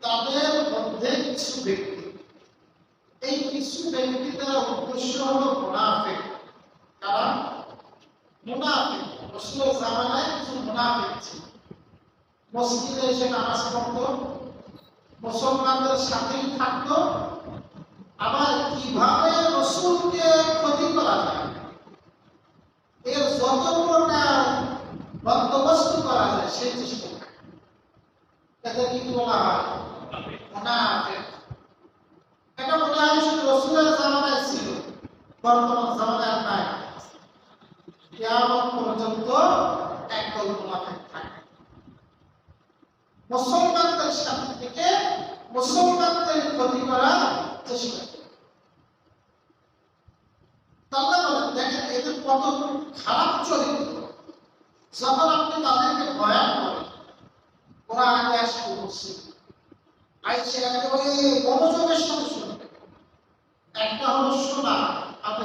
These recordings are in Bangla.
তাদের মধ্যে কিছু ব্যক্তি। এই কিছু ব্যক্তিদের উদ্দেশ্য হলো মুনাফিক। কারণ মুনাফিক, রসুলের জামানায় কিছু মুনাফিক ছিল। মসজিদে এসে নামাজ পড়তো, মুসলমানদের সাথেই থাকতো। আবার কীভাবে রসুলকে ক্ষতি করা যায়? এর যত প্রকার বন্দোবস্ত করা যায়, সেই চেষ্টা করে। এদের কি বলা হয় মুনাফিক এটা মনে হয় শুধু রসুলের জামানায় ছিল বর্তমান জামানায় আর নাই কিয়ামত পর্যন্ত একদল মুনাফিক থাকে মুসলমানদের সাথে থেকে মুসলমানদের ক্ষতি করার চেষ্টা করে তাহলে বলেন দেখেন এদের কত খারাপ চরিত্র যখন আপনি তাদেরকে বয়ান করেন কোরআন আয়াত শুরু করছে আইসে একেবারে মনোযোগের সাথে শুনবে একটা হলো শোনা আপনি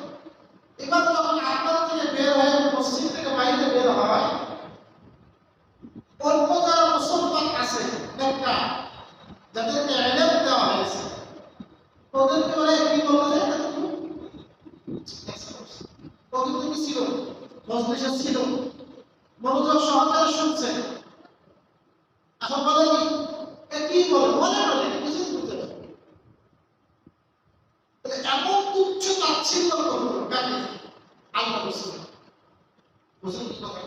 এবার যখন আপনার থেকে বের হয়ে মসজিদ থেকে বাইরে বের হয়, অল্প যারা মুসলমান আছে যাদেরকে এলেম দেওয়া হয়েছে ওদেরকে বলে কি বলা যায় কি ছিল? মজলিসে ছিল মনোযোগ সহকারে শুনছে এখন বলে কি এ কি বলে বলে বলে কিছুই বুঝতে পারে না। তাহলে এমন তুচ্ছ তাচ্ছিল্য করতো কাকে আল্লাহ রসুল বুঝলেন কি কথা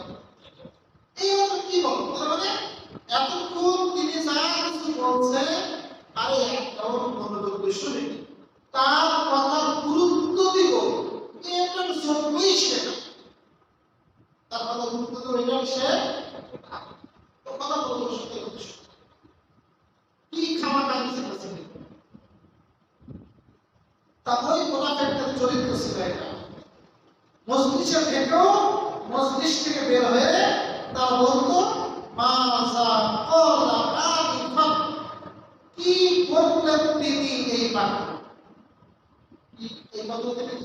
এই মতো কি বল তার মানে এতক্ষণ তিনি যা কিছু বলছে আরে একটাও শুনে তার কথার গুরুত্ব দিব এটার জন্যই সে না। তার কথা গুরুত্ব দিব এটার সে না। তো কথা বলব সত্যি কথা। কি খাওয়া কাজ আছে তাহলে মোনাফেকদের চরিত্র ছিল এটা মজলিসে থেকেও মজলিস থেকে বের হয়ে তারা বলতো মাজা কলা আলিফাত কি বললেন তিনি এই বাক্য কি- এই বাক্য থেকে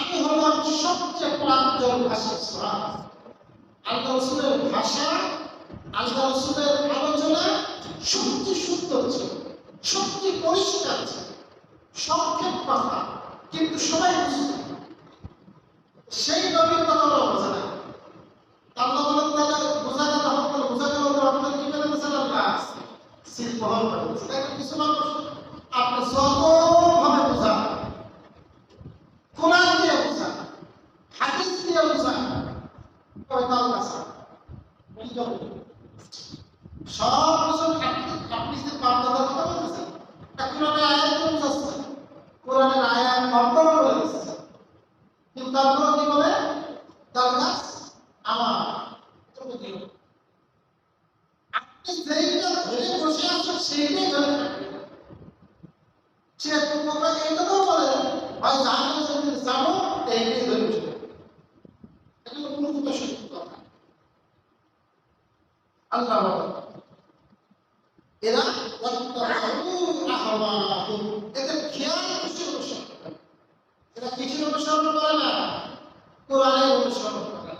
আমি হলাম সবচেয়ে প্রাঞ্জল ভাষা আল্লাহ রাসূলের ভাষা আল্লাহ রাসূলের আলোচনা সত্যি সুন্দর ছিল, সত্যি পরিষ্কার ছিল সংক্ষেপ কথা, কিন্তু সবাই বুঝত। সেই নবীর কথা ওরা বোঝে না। আল্লাহ বলেন তাহলে বোঝা গেল হক বোঝা গেল আপনার কি মেনে দিয়েছেন আল্লাহ সিল বহন করে কিছু মানুষ আপনি যতভাবে বোঝা কোরআন দিয়ে বোঝা হাদিস দিয়ে বোঝা তবে তাও কাছা সব কিছু আপনি আপনি যে বাপদাদার কথা বলতেছেন তা কোরআনের আয়াত তো বুঝাচ্ছে কোরআনের আয়াত বর্তমান বলে দিচ্ছে কিন্তু তারপরে কি বলে তার কাছ আমার তুমি দিও আপনি যেইটা ধরে বসে আছেন সেইটাই ধরে থাকবেন সে তোমাকে এইটাও বলে হয় জানো যদি জানো এইটাই ধরে বসে থাকবে। এটা তো কোনো কথা সত্যি কথা আল্লাহ বলেন এরা এদের খেয়াল কিসের অনুসরণ করে? এরা অনুসরণ করে না। কোরআনের অনুসরণ করে না।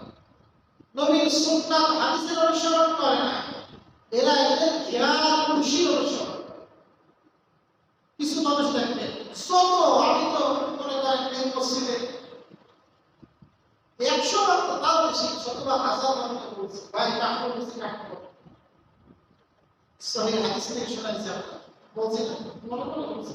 নবীর সুন্নাত হাদিসের অনুসরণ করে না। এরা এদের খেয়াল খুশির অনুসরণ কিছু মানুষ দেখবে শত আমি তো মনে করেন এই মসজিদে একশো বার তো তাও বেশি শতবার হাজার মানুষ বলছে। ভাই কাকর বেশি কাকর সহি হাদিস থেকে শোনাইছি আপনার বলছি না, মনে মনে বলছি।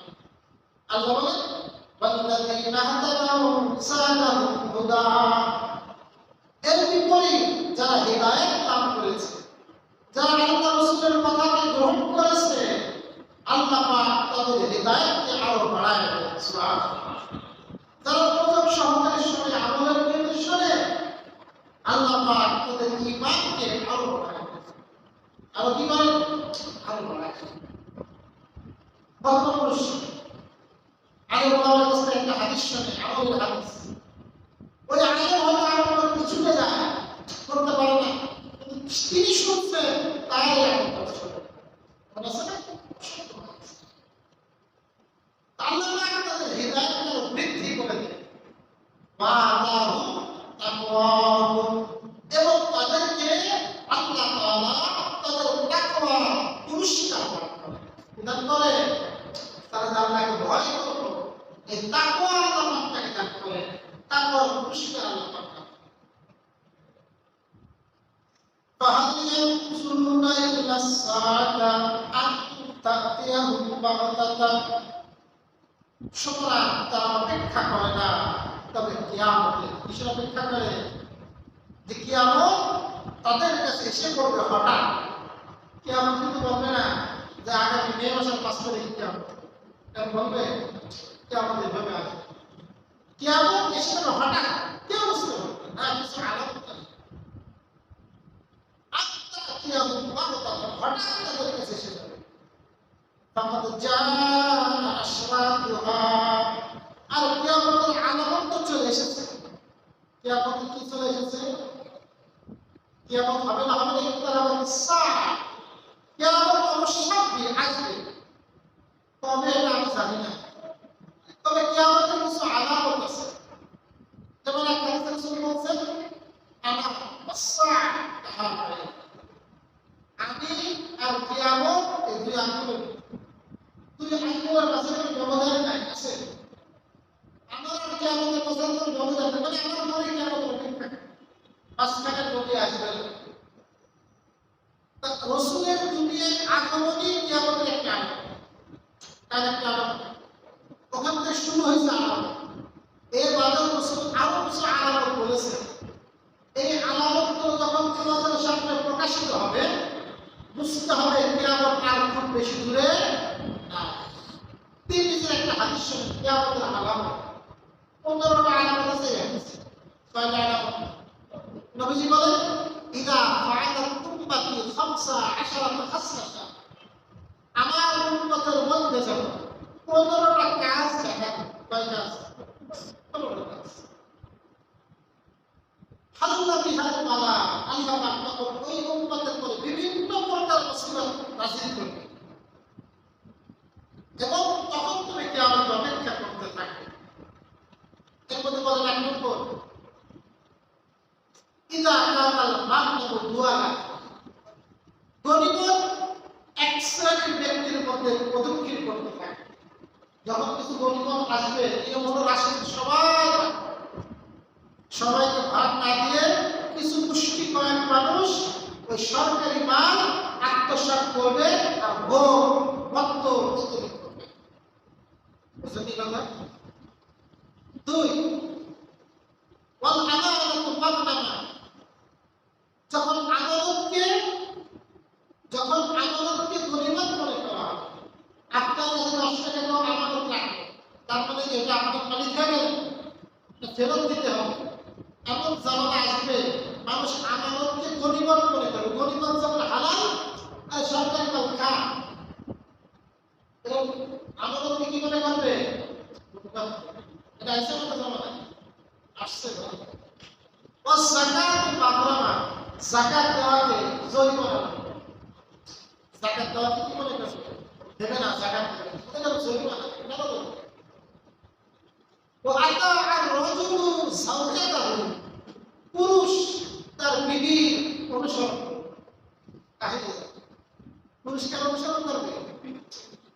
আল্লাহ বলে والذين اهتدوا زادهم هدى এর বিপরীত যারা হৃদায়ত লাভ করেছে যারা আল্লাহ রসুলের কথাকে গ্রহণ করেছে আল্লাহ পাক তাদের হৃদায়তকে আরো বাড়ায় দেন। সুবহানাল্লাহ। যারা প্রযোগ সহকারে শুনে আমলের নির্দেশনে আল্লাহ পাক তাদের ঈমানকে আরো বাড়ায় দেন। আরো কি করে আরো বাড়ায় দেন। পরমপুরুষ তাদেরকে আল্লাহ তাআলা তাদের তাকওয়া পুরস্কার দান করে দান করে তারা যে আল্লাহকে ভয় করলো এই তাকওয়া আল্লাহ পাক তাকে দান করে তাকওয়ার পুরস্কার আল্লাহ পাক দান করে। فهل ينظرون إلا الساعة أن تأتيهم بغتة সুতরাং তারা অপেক্ষা করে না তবে কিয়ামতে কিসের অপেক্ষা করে যে কিয়ামত তাদের কাছে এসে পড়বে হঠাৎ কিয়ামত কিন্তু বলবে না যে আগামী মে মাসের পাঁচ তারিখ কিয়ামত এটা বলবে কিয়ামত এভাবে আসবে কিয়ামত এসে যাবে হঠাৎ কেউ বুঝতে পারবে না না কিছু আলাদা নেই আত্মা কিয়ামত বারোটা হঠাৎ তাদের কাছে এসে যাবে فقد جاء أشراطها আর কিয়ামতের আলামত তো চলে এসেছে কিয়ামত কি চলে এসেছে কিয়ামত হবে না হবে ইফতার হবে কিয়ামত অবশ্যই আসবে। তবে এটা আমি জানি না। তবে কিয়ামতের কিছু আলামত আছে। যেমন একটা বলছেন, আনা সাআ তাহা আমি আর কিয়ামত এই দুই আঙ্গুলের দুই আঙ্গুলের মাঝে কোনো ব্যবধান নাই আছে আমার আর কিয়ামতের মাঝে কোনো ব্যবধান নেই মানে আমার মনে কিয়ামত অপেক্ষা পাঁচ টাকার গতি আসবে তা রসুলের দুনিয়ার আগমনই কিয়ামতের একটা আলামত তার একটা আলামত ওখান থেকে শুরু হয়েছে আলামত এর বাদেও রসুল আরও কিছু আলামত বলেছে এই আলামতগুলো যখন তোমাদের সামনে প্রকাশিত হবে বুঝতে হবে, কিয়ামত আর খুব বেশি দূরে না তিনি নিজের একটা হাদিস শুনেন কিয়ামতের আলামত। পনেরোটা আলামত আছে ছয়টা আলামত। নবীজি বলেন, ইদা ফাআলাত উম্মতি খামসা আশারাতা খাসলাতা আমার উম্মতের মধ্যে যখন পনেরোটা কাজ দেখা কয় কাজ পনেরোটা হাল্লা বিহার মালা আল্লাহ তখন ওই উম্মতের পরে বিভিন্ন প্রকার মুসিবত নাযিল করবে এবং তখন তুমি কিয়ামত অপেক্ষা করতে থাকবে এর মধ্যে বলেন এক নম্বর ইদা কানাল মাহমুদ দুয়ালা গরিবত এক শ্রেণির ব্যক্তির মধ্যে প্রদক্ষিণ করতে থাকে যখন কিছু গরিবত আসবে নিয়ম হলো রাষ্ট্রের সবাই ভাগ। সবাইকে ভাগ না দিয়ে কিছু পুষ্টি কয়েক মানুষ ওই সরকারি মাল আত্মসাৎ করবে আর ভোগ মত্ত ইত্যাদি করবে বুঝলেন কি কথা দুই ওয়াল আমানাতু মাগনামা যখন আদালতকে যখন আদালতকে গরিমত মনে করা হবে তার মানে কি এটা আপনার মালিক হয়ে গেল এটা ফেরত দিতে হবে এমন জামানা আসবে মানুষ আমানতকে গরিবন মনে করবে গরিবন যেমন হালাল আর সরকারি মাল খা এবং আমানতকে কি মনে করবে এটা এসে আমাদের জামানা আসছে ভালো ও জাকাত মাগরামা জাকাত দেওয়াকে জরিমানা জাকাত দেওয়াকে কি মনে করবে দেবে না, জাকাত দেবে হলো জরিমানা এটা হলো ও আতা আর রজুলু সাওজাতাহু পুরুষ তার বিবি অনুসরণ। কাহিনী পুরুষ কেন অনুসরণ করবে?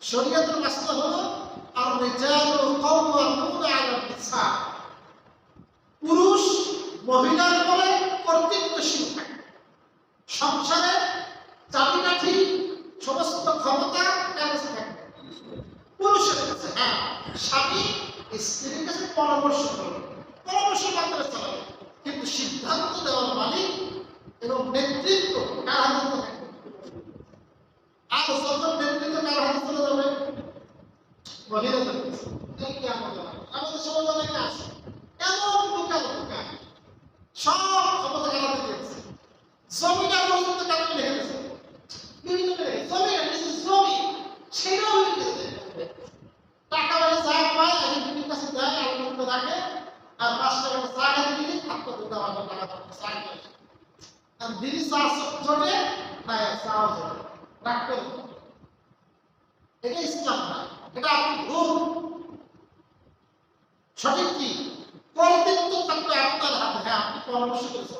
শরীয়তের মাসলা হলো, আর আলা পুরুষ মহিলার উপরে কর্তৃত্বশীল থাকে। সংসারে চাবিকাঠি, সমস্ত ক্ষমতা পুরুষের কাছে হ্যাঁ স্বামী স্ত্রীর কাছে পরামর্শ করবে পরামর্শ মাত্রা চালাবে কিন্তু সিদ্ধান্ত দেওয়ার মালিক এবং নেতৃত্ব কার হাতে থাকে আর যখন নেতৃত্ব কার হাতে চলে যাবে? আমাদের সমাজ অনেকে আছে। এমন বোকা বোকা সব ক্ষমতা কারাতে দিয়েছে দিতে হবে। এটা এটা সঠিক কি? কর্তৃত্ব থাকবে আপনার হাতে হ্যাঁ আপনি পরামর্শ করেছেন।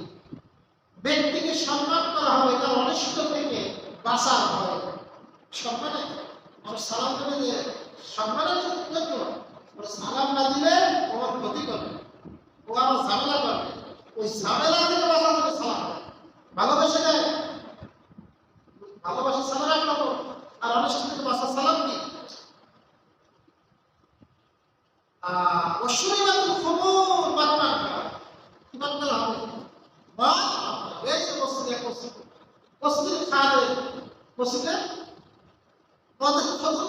ব্যক্তিকে সম্মান করা হবে, তার অনিষ্ট থেকে বাঁচার হয় সম্মানে, আমার সালাম দেবে যে সম্মানের জন্য সালাম না দিলে আমার ক্ষতি করবে, ও আমার ঝামেলা করবে। ওই ঝামেলা থেকে বাঁচার জন্য সালাম ভালোবাসে দেয়। ভালোবাসা সালাম এক আর অনিষ্ট থেকে বাঁচার সালাম কি? আহ অশ্বরিমাতুল খবর বাতমান করা কি বাতমান হবে বাতমান এই যে মসজিদে এক মসজিদ মসজিদ খালে মসজিদে কত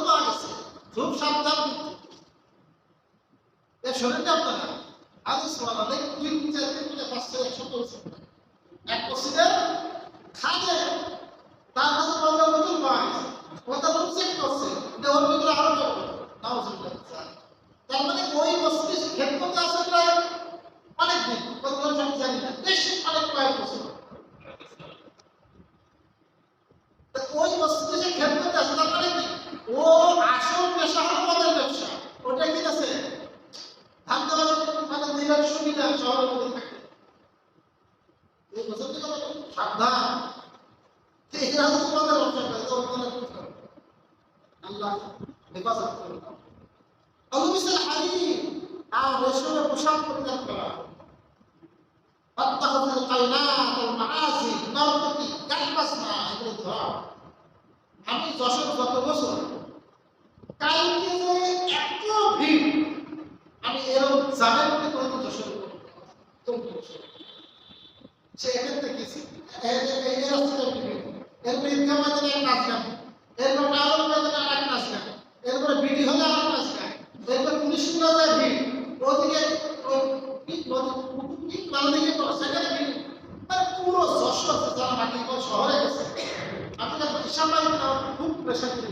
পাওয়া গেছে। খুব সাবধান এ শোনেন আপনারা আগে সোয়ালা দেখ দুই চার তিন মিনিট পাঁচ ছয় একশো বলছে এক মসজিদে খালে তার কাছে বছর পাওয়া গেছে। ওটা লোক চেক করছে। যে ভিতরে আরও করবে নাও তার মানে ওই মসজিদ খেদমতে আছে প্রায় অনেক দিন কত আমি জানি না। বেশ অনেক কয়েক বছর তা ওই মসজিদে সে খেদমতে আছে তার মানে কি? ও আসল পেশা হলো মদের ব্যবসা ওটা কি আছে। ধান দেওয়া মানে দিনের সুবিধা, শহরের মধ্যে থাকে। সাবধান। এরা তো আল্লাহ হেফাজত করবে আর রেশমের পোশাক পরিধান করা। অত্যাহতের কালনাত ও মাআসি নরপতি গানবাসনা এগুলো ধরা। আমি যশোর গত বছর, কালকে যে এত ভিড়, আমি এরকম যাবে বলে কোনো যশোর সে এখান থেকে যে রাস্তাটা ভিড় এরপর ঈদগাহ ময়দানে নাচ গান টাউন ময়দানে আর এক নাচ গান এরপরে বিডি হলে আর এক নাচ গান এরপর পুলিশ প্লাজায় পেশা করে বেশি বলছো হ্যাঁ নবকী সরকার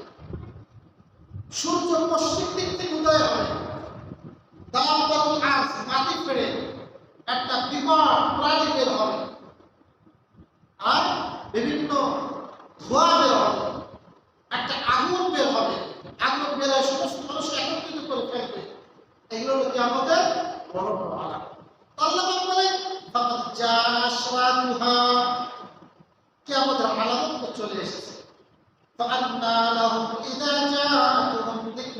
সূর্য পশ্চিম দিক থেকে উদয় হবে দাম বদল আস মাটি ফেড়ে একটা বিকট প্রাণী বের হবে আর বিভিন্ন ধোঁয়া বের হবে একটা আগুন বের হবে আগুন বের হয়ে সমস্ত মানুষ একত্রিত করে ফেলবে এগুলো হলো কি আমাদের বড় বড় আলাপ আল্লাহ পাক বলেন ফাকাদ জাশরাতুহা কি আমাদের আলামত তো চলে এসেছে فأنى لهم إذا جاءتهم ذكراهم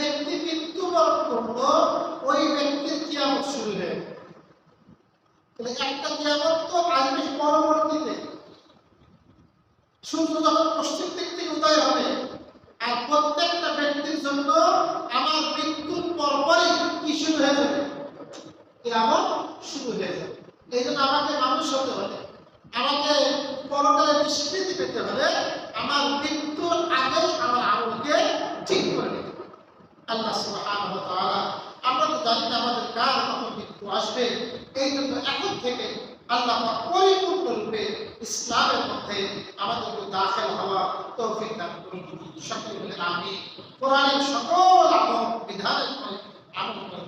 ব্যক্তি মৃত্যুবরণ ওই ব্যক্তির কিয়ামত একটা কিয়ামত তো আসবে পরবর্তীতে সূর্য যখন পশ্চিম দিক থেকে উদয় হবে, আর প্রত্যেকটা ব্যক্তির জন্য আমার মৃত্যুর পরপরই কি শুরু হয়ে যাবে? কিয়ামত শুরু হয়ে যাবে। এই জন্য আমাকে মানুষ হতে হবে। আমাকে পরকালে নিষ্কৃতি পেতে হলে আমার মৃত্যুর আগেই আমার হবে। আল্লাহ সুবহানাহু ওয়া তাআলা, আমরা তো জানি না আমাদের কার কখন মৃত্যু আসবে। এই জন্য এখন থেকে আল্লাহ পাক পরিপূর্ণরূপে ইসলামের মধ্যে আমাদেরকে দাখিল হওয়া তৌফিক দান করুন। সকলে বলে কোরআনের সকল আমল, বিধানের আমল করে।